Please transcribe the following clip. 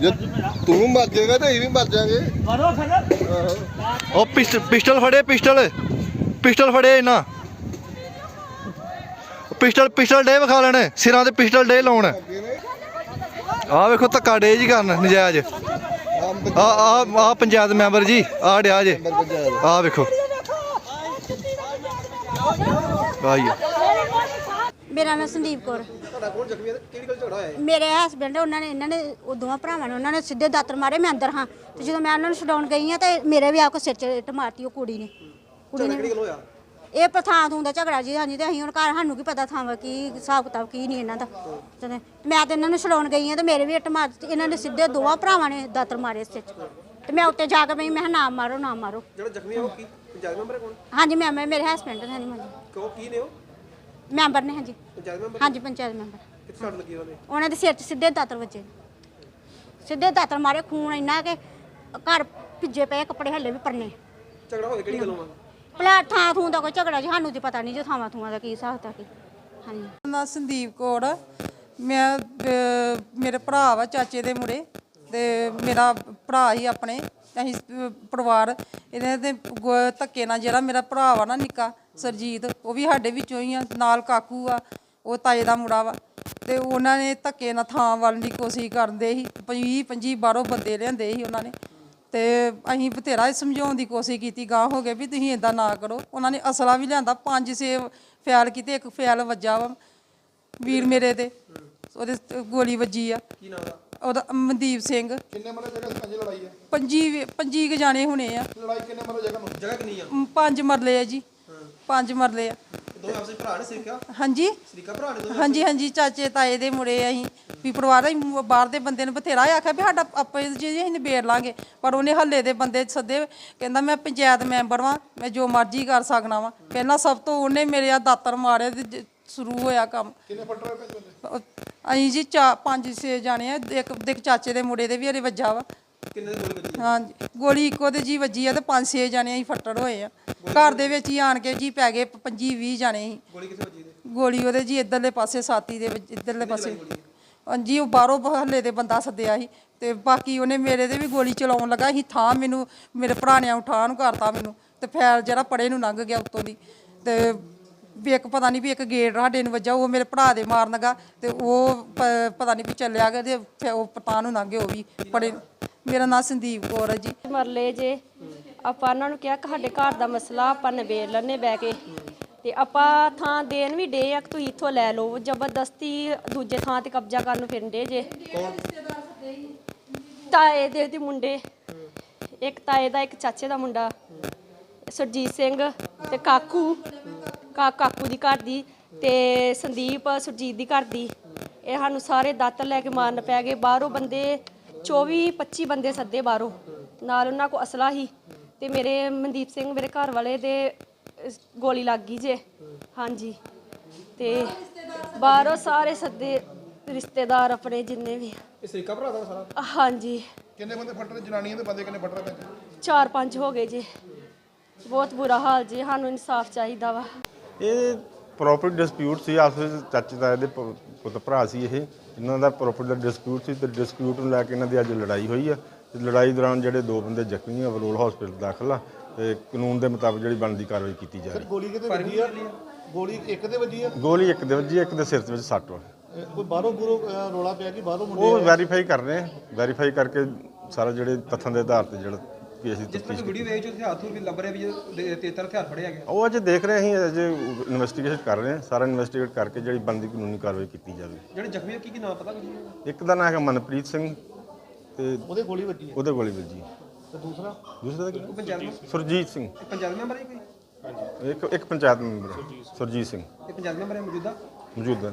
ਜੇ ਤੂੰ ਮਰ ਜਾਏਗਾ ਤੇ ਅਸੀਂ ਵੀ ਮਰ ਜਾਾਂਗੇ। ਮਾਰੋ ਫਿਰ। ਆਹੋ। ਉਹ ਪਿਸਟ- ਪਿਸਟਲ ਫੜੇ ਪਿਸਟਲ। ਪਿਸਟਲ ਫੜੇ ਇਹਨਾਂ। ਪਿਸਟਲ ਪਿਸਟਲ ਡੇ ਵਿਖਾ ਲੈਣੇ। ਸਿਰਾਂ ਤੇ ਪਿਸਟਲ ਡੇ ਲਾਉਣ। ਆਹ ਵੇਖੋ ਧੱਕਾ ਡੇ ਜੀ ਕਰਨ ਨਜਾਇਜ਼। ਆ ਆ ਆ ਪੰਚਾਇਤ ਮੈਂਬਰ ਜੀ ਆ ਡਿਆ ਜੇ। ਆ ਵੇਖੋ। ਆਈ ਮੇਰਾ ਨਾਮ ਸੰਦੀਪ ਕੌਰ। ਤੁਹਾਡਾ ਕੌਣ ਜ਼ਖਮੀ ਹੈ ਤੇ ਕਿਹੜੀ ਗੱਲ ਝਗੜਾ ਹੋਇਆ ਹੈ? ਮੇਰੇ ਹਸਬੰਡ ਉਹਨਾਂ ਨੇ ਇਹਨਾਂ ਨੇ ਉਹ ਦੋਵਾਂ ਭਰਾਵਾਂ ਨੇ ਉਹਨਾਂ ਨੇ ਸਿੱਧੇ ਦਾਤਰ ਮਾਰੇ ਮੈਂ ਅੰਦਰ ਹਾਂ। ਤੇ ਜਦੋਂ ਮੈਂ ਉਹਨਾਂ ਨੂੰ ਛਡਾਉਣ ਗਈ ਆ ਤੇ ਮੇਰੇ ਵੀ ਆ ਕੋ ਸਿਰ 'ਚ ਮਾਰਤੀ ਉਹ ਕੁੜੀ ਨੇ। ਕੁੜੀ ਝਗੜਾ ਕਿਹੜੀ ਨੇ ਗੱਲ ਹੋਇਆ? ਇਹ ਪਥਾਂ ਤੋਂ ਦਾ ਝਗੜਾ ਜੀ ਹਾਂਜੀ ਤੇ ਅਸੀਂ ਹੁਣ ਘਰ ਸਾਨੂੰ ਕੀ ਪਤਾ ਥਾਂ ਕੀ ਹਿਸਾਬ ਕਿਤਾਬ ਕੀ ਨਹੀਂ ਇਹਨਾਂ ਦਾ। ਤੇ ਮੈਂ ਤੇ ਇਹਨਾਂ ਨੂੰ ਛਡਾਉਣ ਗਈ ਆ ਤੇ ਮੇਰੇ ਵੀ ਇੱਟ ਮਾਰ ਦਿੱਤੀ ਇਹਨਾਂ ਨੇ ਸਿੱਧੇ ਦੋਵਾਂ ਭਰਾਵਾਂ ਨੇ ਦਾਤਰ ਮਾਰੇ ਸਿਰ 'ਚ। ਤੇ ਮੈਂ ਉੱਤੇ ਜਾ ਕੇ ਬਈ ਮੈਂ ਕਿਹਾ ਨਾ ਮਾਰੋ ਨਾ ਮਾਰੋ। ਜਿਹੜਾ ਜ਼ਖਮੀ ਹੈ ਉਹ ਕੀ? ਪੰਚਾਇਤ ਮੈਂਬਰ ਹੈ ਕੌਣ? ਹਾਂਜੀ ਮੈਂ ਮੈਂ- ਮੇਰੇ ਹਸਬੰਡ ਨੇ ਹਾਂਜੀ ਹਾਂਜੀ। ਕਿਉਂ? ਕੀ ਨੇ ਉਹ? ਮੈਂਬਰ ਨੇ ਹਾਂਜੀ। ਪੰਚਾਇਤ ਮੈਂਬਰ ਹਾਂਜੀ ਪੰਚਾਇਤ ਮੈਂਬਰ। ਕਿੱਥੇ ਸੱਟ ਲੱਗੀ ਉਹਨੇ ਉਹਨਾਂ ਦੇ ਸਿਰ 'ਚ ਸਿੱਧੇ ਦਾਤਰ ਵੱਜੇ। ਸਿੱਧੇ ਦਾਤਰ ਮਾਰੇ ਖੂਨ ਇੰਨਾ ਕਿ ਘਰ ਭਿੱਜੇ ਪਏ ਕੱਪੜੇ ਹੱਲੇ ਵੀ ਪਰਨੇ। ਝਗੜਾ ਹੋਇਆ ਕਿਹੜੀ ਗੱਲੋਂ ਆ ਭਲਾ ਥਾਂ ਥੂੰ ਦਾ ਕੋਈ ਝਗੜਾ ਜੀ ਸਾਨੂੰ ਤੇ ਪਤਾ ਨਹੀਂ ਜੋ ਥਾਵਾਂ ਥੂਆਂ ਦਾ ਕੀ ਹਿਸਾਬ ਤਾ ਕੀ। ਹਾਂਜੀ। ਨਾ ਸੰਦੀਪ ਕੌਰ ਆ। ਮੈਂ ਅਹ, ਮੇਰੇ ਭਰਾ ਵਾ ਚਾਚੇ ਦੇ ਮੁੰਡੇ। ਤੇ ਮੇਰਾ ਭਰਾ ਹੀ ਆਪਣੇ। ਤੇ ਅਸੀਂ ਅਹ, ਪਰਿਵਾਰ ਇਹਦੇ ਤੇ ਗ- ਧੱਕੇ ਨਾਲ ਜਿਹੜਾ ਮੇਰਾ ਭਰਾ ਵਾ ਨਾ ਨਿੱਕਾ ਸਰਜੀਤ ਉਹ ਵੀ ਸਾਡੇ ਵਿੱਚੋਂ ਹੀ ਆ ਨਾਲ ਕਾਕੂ ਆ ਉਹ ਤਾਏ ਦਾ ਮੁੰਡਾ ਵਾ। ਤੇ ਉਹਨਾਂ ਨੇ ਧੱਕੇ ਨਾਲ ਥਾਂ ਵੱਲ ਦੀ ਕੋਸ਼ਿਸ਼ ਕਰਦੇ ਸੀ 20 25 ਬਾਹਰੋਂ ਬੰਦੇ ਲਿਆਂਦੇ ਸੀ ਉਹਨਾਂ ਨੇ। ਤੇ ਅਸੀਂ ਬਥੇਰਾ ਸਮਝਾਉਣ ਦੀ ਕੋਸ਼ਿਸ਼ ਕੀਤੀ ਗਾਂਹ ਹੋ ਗਏ ਵੀ ਤੁਸੀਂ ਇਦਾਂ ਨਾ ਕਰੋ। ਉਹਨਾਂ ਨੇ ਅਸਲਾ ਵੀ ਲਿਆਂਦਾ ਪੰਜ ਛੇ ਫੈਲ ਕੀਤੇ ਇੱਕ ਫੈਲ ਵੱਜਾ ਵਾ ਵੀਰ ਮੇਰੇ ਤੇ ਉਹਦੇ ਤੇ ਗੋਲੀ ਵੱਜੀ ਆ। ਕੀ ਨਾਮ ਦਾ ਉਹਦਾ ਮਨਦੀਪ ਸਿੰਘ। ਕਿੰਨੇ ਮਰਲੇ ਜਗ੍ਹਾ ਪੰਜ ਲੜਾਈ ਹੈ ਪੰਜੀ ਪੰਜੀ ਕੁ ਜਾਣੇ ਹੋਣੇ ਆ। ਲੜਾਈ ਕਿੰਨੇ ਮਰਲੇ ਜਗ੍ਹਾ ਨੂੰ? ਜਗ੍ਹਾ ਕਿੰਨੀ ਆ? ਮ, ਪੰਜ ਮਰਲੇ ਆ ਜੀ। ਪੰਜ ਮਰਲੇ ਆ। ਦੋਵੇਂ ਆਪਸੇ ਭਰਾ ਨੇ ਸਿੱਖਿਆ ਹਾਂਜੀ। ਸਰੀਕਾ ਭਰਾ ਨੇ ਦੋਵੇਂ ਹਾਂਜੀ ਹਾਂਜੀ ਚਾਚੇ ਤਾਏ ਦੇ ਮੁੰਡੇ ਅਸੀਂ। ਵੀ ਪਰਿਵਾਰ ਅਸੀਂ ਮ- ਬਾਹਰ ਦੇ ਬੰਦੇ ਨੂੰ ਬਥੇਰਾ ਆਖਿਆ ਵੀ ਸਾਡਾ ਆਪੇ ਜੀ ਅਸੀਂ ਨਿਬੇੜ ਲਾਂਗੇ। ਪਰ ਉਹਨੇ ਹੱਲੇ ਦੇ ਬੰਦੇ ਸੱਦੇ ਕਹਿੰਦਾ ਮੈਂ ਪੰਚਾਇਤ ਮੈਂਬਰ ਵਾਂ ਮੈਂ ਜੋ ਮਰਜ਼ੀ ਕਰ ਸਕਣਾ ਵਾਂ। ਪਹਿਲਾਂ ਸਭ ਤੋਂ ਉਹਨੇ ਮੇਰੇ ਆ ਦਾਤਰ ਮਾਰੇ ਤੇ ਜ- ਸ਼ੁਰੂ ਹੋਇਆ ਕੰਮ। ਕਿੰਨੇ ਫੱਟਰ ਹੋਏ ਉਹ- ਅਸੀਂ ਜੀ ਚਾ ਪੰਜ ਛੇ ਜਾਣੇ ਆ ਇੱਕ ਇੱਕ ਚਾਚੇ ਦੇ ਮੁੰਡੇ ਦੇ ਵੀ ਹਰੇ ਵੱਜਾ ਵਾ। ਕਿੰਨੇ ਦੀ ਗੋਲੀ ਵੱਜੀ? ਹਾਂਜੀ ਗੋਲੀ ਇੱਕੋ ਤੇ ਜੀ ਵੱਜੀ ਆ ਤੇ ਪੰਜ ਛੇ ਜਾਣੇ ਅਸੀਂ ਫੱਟੜ ਹੋਏ ਆ। ਘਰ ਦੇ ਵਿੱਚ ਹੀ ਆਣ ਕੇ ਜੀ ਪੈ ਗਏ 25 20 ਜਾਣੇ ਸੀ। ਗੋਲੀ ਕਿੱਥੇ ਵੱਜੀ ਇਹਦੇ? ਗੋਲੀ ਉਹਦੇ ਜੀ ਇਧਰਲੇ ਪਾਸੇ ਸਾਥੀ ਦੇ ਵਿੱਚ ਇਧਰਲੇ ਪਾਸੇ। ਹਾਂਜੀ ਉਹ ਬਾਹਰੋਂ ਹੱਲੇ ਦੇ ਬੰਦਾ ਸੱਦਿਆ ਸੀ ਤੇ ਬਾਕੀ ਉਹਨੇ ਮੇਰੇ ਤੇ ਵੀ ਗੋਲੀ ਚਲਾਉਣ ਲੱਗਾ ਸੀ ਥਾਂ ਮੈਨੂੰ ਮੇਰੇ ਭਰਾ ਨੇ ਉਠਾ ਨੂੰ ਕਰਤਾ ਮੈਨੂੰ ਤੇ ਫੈਲ ਜਿਹੜਾ ਪੜੇ ਨੂੰ ਲੰਘ ਗਿਆ ਉੱਤੋਂ ਦੀ ਤੇ ਵੀ ਇੱਕ ਪਤਾ ਨਹੀਂ ਵੀ ਇੱਕ ਗੇੜ ਸਾਡੇ ਨੂੰ ਵੱਜਾ, ਉਹ ਮੇਰੇ ਭਰਾ ਦੇ ਮਾਰਨ ਲੱਗਾ ਤੇ ਉਹ ਪ- ਪਤਾ ਨਹੀਂ ਵੀ ਚੱਲਿਆ ਗਿਆ ਤੇ ਫਿਰ ਉਹ ਪਤਾ ਨੂੰ ਲੰਘ ਉਹ ਵੀ ਪੜੇ ਮੇਰਾ ਨਾਮ ਸੰਦੀਪ ਕੌਰ ਹੈ ਜੀ। ਮਰਲੇ ਜੇ। ਆਪਾਂ ਉਹਨਾਂ ਨੂੰ ਕਿਹਾ ਕਿ ਸਾਡੇ ਘਰ ਦਾ ਮਸਲਾ ਆਪਾਂ ਨਿਬੇੜ ਲੈਣੇ ਬਹਿ ਕੇ। ਤੇ ਆਪਾਂ ਥਾਂ ਦੇਣ ਵੀ ਡੇ ਆ ਕਿ ਤੁਸੀਂ ਇੱਥੋਂ ਲੈ ਲਓ, ਜ਼ਬਰਦਸਤੀ ਦੂਜੇ ਥਾਂ ਤੇ ਕਬਜ਼ਾ ਕਰਨ ਨੂੰ ਫਿਰਦੇ ਜੇ। ਤਾਏ ਦੇ ਦੇ ਮੁੰਡੇ, ਇੱਕ ਤਾਏ ਦਾ ਇੱਕ ਚਾਚੇ ਦਾ ਮੁੰਡਾ, ਸੁਰਜੀਤ ਸਿੰਘ ਤੇ ਕਾਕੂ। ਕਾ ਕਾਕੂ ਦੀ ਘਰ ਦੀ ਤੇ ਸੰਦੀਪ ਸੁਰਜੀਤ ਦੀ ਘਰ ਦੀ। ਇਹ ਸਾਨੂੰ ਸਾਰੇ ਦਾਤਰ ਲੈ ਕੇ ਮਾਰਨ ਪੈ ਗਏ। ਬਾਹਰੋਂ ਬੰਦੇ 24 25 ਬੰਦੇ ਸੱਦੇ ਬਾਹਰੋਂ। ਨਾਲ ਉਹਨਾਂ ਕੋ ਅਸਲਾ ਹੀ। ਤੇ ਮੇਰੇ ਮਨਦੀਪ ਸਿੰਘ ਮੇਰੇ ਘਰ ਵਾਲੇ ਦੇ ਗੋਲੀ ਲੱਗ ਗਈ ਜੇ। ਹਾਂਜੀ। ਤੇ ਬਾਹਰੋਂ ਸਾਰੇ ਸੱਦੇ ਰਿਸ਼ਤੇਦਾਰ ਆਪਣੇ ਜਿੰਨੇ ਵੀ ਇਹ ਸਰੀਕਾ ਭਰਾ ਦਾ ਸਾਰਾ? ਹਾਂਜੀ। ਕਿੰਨੇ ਬੰਦੇ ਫੱਟਰ ਜਨਾਨੀਆਂ ਦੇ ਬੰਦੇ ਕਿੰਨੇ ਫੱਟਰ ਪੈਂਦੇ ਚਾਰ ਪੰਜ ਹੋ ਗਏ ਜੀ। ਬਹੁਤ ਬੁਰਾ ਹਾਲ ਜੀ। ਸਾਨੂੰ ਇਨਸਾਫ ਚਾਹੀਦਾ ਵਾ। ਇਹ ਪ੍ਰੋਪਰਟੀ ਡਿਸਪਿਊਟ ਸੀ ਆਪਸ ਵਿੱਚ ਚਾਚੇ ਤਾਏ ਦੇ ਪ- ਪੁੱਤ ਭਰਾ ਸੀ ਇਹ। ਇਹਨਾਂ ਦਾ ਪ੍ਰੋਪਰਟੀ ਦਾ ਡਿਸਪਿਊਟ ਸੀ ਤੇ ਡਿਸਪਿਊਟ ਨੂੰ ਲੈ ਕੇ ਇਹਨਾਂ ਦੀ ਅੱਜ ਲੜਾਈ ਹੋਈ ਆ। ਤੇ ਲੜਾਈ ਦੌਰਾਨ ਜਿਹੜੇ ਦੋ ਬੰਦੇ ਜ਼ਖਮੀ ਆ ਵਲੋਲ ਹਸਪੀਟਲ ਦਾਖਲ ਆ ਤੇ ਕਾਨੂੰਨ ਦੇ ਮੁਤਾਬਕ ਜਿਹੜੀ ਬਣਦੀ ਕਾਰਵਾਈ ਕੀਤੀ ਜਾ ਰਹੀ ਗੋਲੀ ਕਿਤੇ ਵੱਜੀ ਆ? ਗੋਲੀ ਇੱਕ ਤੇ ਵੱਜੀ ਆ? ਗੋਲੀ ਇੱਕ ਦੇ ਵੱਜੀ ਇੱਕ ਦੇ ਸਿਰ ਦੇ ਵਿੱਚ ਸੱਟ ਵਾ ਕੋਈ ਬਾਹਰੋਂ ਬੁਰੋ ਰੋਲਾ ਪਿਆ ਕਿ ਬਾਹਰੋਂ ਮੁੰਡੇ ਉਹ ਵੈਰੀਫਾਈ ਕਰ ਰਹੇ ਆ। ਵੈਰੀਫਾਈ ਕਰਕੇ ਸਾਰਾ ਜਿਹੜੇ ਤੱਥਾਂ ਦੇ ਆਧਾਰ ਤੇ ਜਿਹੜਾ ਕੇਸ ਦੀ ਜਿਸ ਤਰ੍ਹਾਂ ਵੀਡੀਓ ਵੇਚ ਉੱਥੇ ਹੱਥ ਵੀ ਲੱਭ ਰਿਹਾ ਵੀ ਜੇ ਤੇਤਰ ਹਥਿਆਰ ਫੜਿਆ ਗਿਆ। ਉਹ ਅਜੇ ਦੇਖ ਰਹੇ ਅਸੀਂ ਅਜੇ ਇਨਵੈਸਟੀਗੇਸ਼ਨ ਕਰ ਰਹੇ ਆ ਸਾਰਾ ਇਨਵੈਸਟੀਗੇਟ ਕਰਕੇ ਜਿਹੜੀ ਬਣਦੀ ਕਾਨੂੰਨੀ ਕਾਰਵਾਈ ਕੀਤੀ ਜਾਵੇ। ਜਿਹੜੇ ਜ਼ਖਮੀ ਆ ਕੀ ਕੀ ਨਾਮ ਪਤਾ ਕੁਝ ਇੱਕ ਦਾ ਨਾਮ ਹੈ ਮਨਪ੍ਰੀਤ ਸਿੰਘ ਤੇ ਉਹਦੇ ਗੋਲੀ ਵੱਜੀ ਉਹਦੇ ਗੋਲੀ ਵੱਜੀ। ਤੇ ਦੂਸਰਾ? ਦੂਸਰਾ ਦਾ ਕੀ? ਨਾਮ? ਪੰਚਾਇਤ ਸੁਰਜੀਤ ਸਿੰਘ। ਇਹ ਪੰਚਾਇਤ ਮੈਂਬਰ ਹੈ ਕੋਈ? ਇੱਕ ਇੱਕ ਪੰਚਾਇਤ ਮੈਂਬਰ ਹੈ, ਸੁਰਜੀਤ ਸਿੰਘ। ਇਹ ਪੰਚਾਇਤ ਮੈਂਬਰ ਹੈ ਮੌਜੂਦਾ? ਮੌਜੂਦਾ।